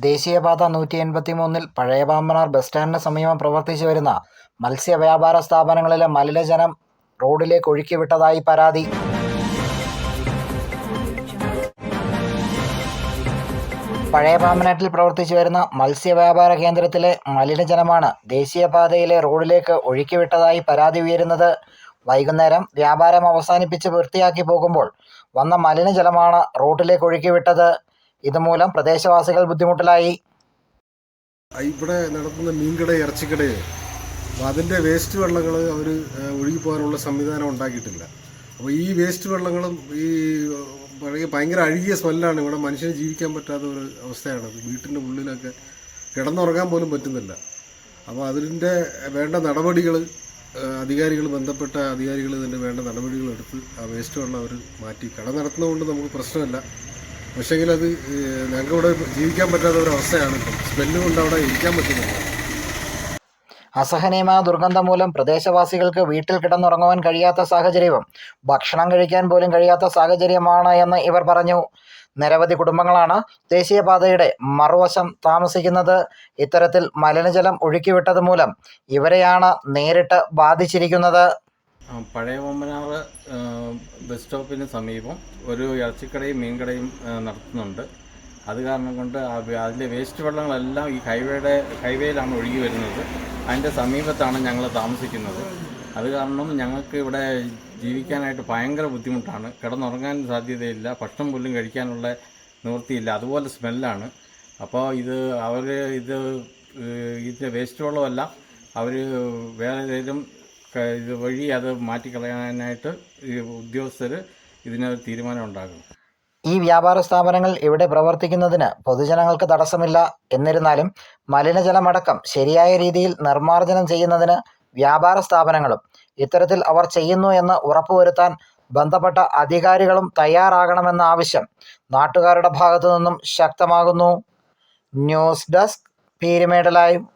ദേശീയപാത നൂറ്റി എൺപത്തി മൂന്നിൽ പഴയ പാമ്പനാർ ബസ് സ്റ്റാൻഡിന് സമീപം പ്രവർത്തിച്ചു വരുന്ന മത്സ്യവ്യാപാര സ്ഥാപനങ്ങളിലെ മലിനജലം റോഡിലേക്ക് ഒഴുക്കിവിട്ടതായി പരാതി. പഴയ പാമ്പനാട്ടിൽ പ്രവർത്തിച്ചു വരുന്ന മത്സ്യവ്യാപാര കേന്ദ്രത്തിലെ മലിനജലമാണ് ദേശീയപാതയിലെ റോഡിലേക്ക് ഒഴുക്കിവിട്ടതായി പരാതി ഉയരുന്നത്. വൈകുന്നേരം വ്യാപാരം അവസാനിപ്പിച്ച് വൃത്തിയാക്കി പോകുമ്പോൾ വന്ന മലിനജലമാണ് റോഡിലേക്ക് ഒഴുക്കിവിട്ടത്. ഇതുമൂലം പ്രദേശവാസികൾ ബുദ്ധിമുട്ടിലായി. ഇവിടെ നടത്തുന്ന മീൻകട ഇറച്ചിക്കട അതിന്റെ വേസ്റ്റ് വെള്ളങ്ങൾ അവർ ഒഴുകി പോകാനുള്ള സംവിധാനം ഉണ്ടാക്കിയിട്ടില്ല. അപ്പോൾ ഈ വേസ്റ്റ് വെള്ളങ്ങളും ഈ ഭയങ്കര അഴുകിയ സ്മെല്ലാണ് ഇവിടെ മനുഷ്യന് ജീവിക്കാൻ പറ്റാത്ത ഒരു അവസ്ഥയാണ്. വീട്ടിന്റെ ഉള്ളിലൊക്കെ കിടന്നുറങ്ങാൻ പോലും പറ്റുന്നില്ല. അപ്പോൾ അതിന്റെ വേണ്ട നടപടികൾ അധികാരികൾ ബന്ധപ്പെട്ട അധികാരികൾ ഇതിന്റെ വേണ്ട നടപടികൾ എടുത്ത് ആ വേസ്റ്റ് വെള്ളം അവർ മാറ്റി. കട നടത്തുന്നതുകൊണ്ട് നമുക്ക് പ്രശ്നമില്ല. പക്ഷേങ്കിൽ അത് ഞങ്ങൾക്ക് ഇവിടെ ജീവിക്കാൻ പറ്റാത്ത ഒരു അവസ്ഥയാണ് സ്മെല്ല് കൊണ്ട് അവിടെ ഇരിക്കാൻ പറ്റുന്നില്ല. അസഹനീയമായ ദുർഗന്ധം മൂലം പ്രദേശവാസികൾക്ക് വീട്ടിൽ കിടന്നുറങ്ങുവാൻ കഴിയാത്ത സാഹചര്യവും ഭക്ഷണം കഴിക്കാൻ പോലും കഴിയാത്ത സാഹചര്യമാണ് എന്ന് ഇവർ പറഞ്ഞു. നിരവധി കുടുംബങ്ങളാണ് ദേശീയപാതയുടെ മറുവശം താമസിക്കുന്നത്. ഇത്തരത്തിൽ മലിനജലം ഒഴുക്കിവിട്ടത് മൂലം ഇവരെയാണ് നേരിട്ട് ബാധിച്ചിരിക്കുന്നത്. പഴയ വമ്പനാർ ബസ് സ്റ്റോപ്പിന് സമീപം ഒരു ഇറച്ചിക്കടയും മീൻകടയും നടത്തുന്നുണ്ട്. അത് കാരണം കൊണ്ട് അതിലെ വേസ്റ്റ് വെള്ളങ്ങളെല്ലാം ഈ ഹൈവേയുടെ ഹൈവേയിലാണ് ഒഴുകി വരുന്നത്. അതിന്റെ സമീപത്താണ് ഞങ്ങൾ താമസിക്കുന്നത്. അത് കാരണം ഞങ്ങൾക്ക് ഇവിടെ ജീവിക്കാനായിട്ട് ഭയങ്കര ബുദ്ധിമുട്ടാണ്. കിടന്നുറങ്ങാൻ സാധ്യതയില്ല ഭക്ഷണം പോലും കഴിക്കാനുള്ള നിവൃത്തിയില്ല. അതുപോലെ സ്മെല്ലാണ്. അപ്പോൾ ഇത് അവർ ഇത് ഇതിന്റെ വേസ്റ്റ് വെള്ളമെല്ലാം അവർ വേറെ ഏതെങ്കിലും ഇത് വഴി അത് മാറ്റിക്കളയാനായിട്ട് ഈ ഉദ്യോഗസ്ഥർ ഇതിനൊരു തീരുമാനം ഉണ്ടാകും ഈ വ്യാപാര സ്ഥാപനങ്ങൾ ഇവിടെ പ്രവർത്തിക്കുന്നതിന് പൊതുജനങ്ങൾക്ക് തടസ്സമില്ല. എന്നിരുന്നാലും മലിനജലമടക്കം ശരിയായ രീതിയിൽ നിർമ്മാർജനം ചെയ്യുന്നതിന് വ്യാപാര സ്ഥാപനങ്ങളും ഇത്തരത്തിൽ അവർ ചെയ്യുന്നു എന്ന് ഉറപ്പുവരുത്താൻ ബന്ധപ്പെട്ട അധികാരികളും തയ്യാറാകണമെന്ന ആവശ്യം നാട്ടുകാരുടെ ഭാഗത്തു നിന്നും ശക്തമാകുന്നു. News desk പീരുമേടലായും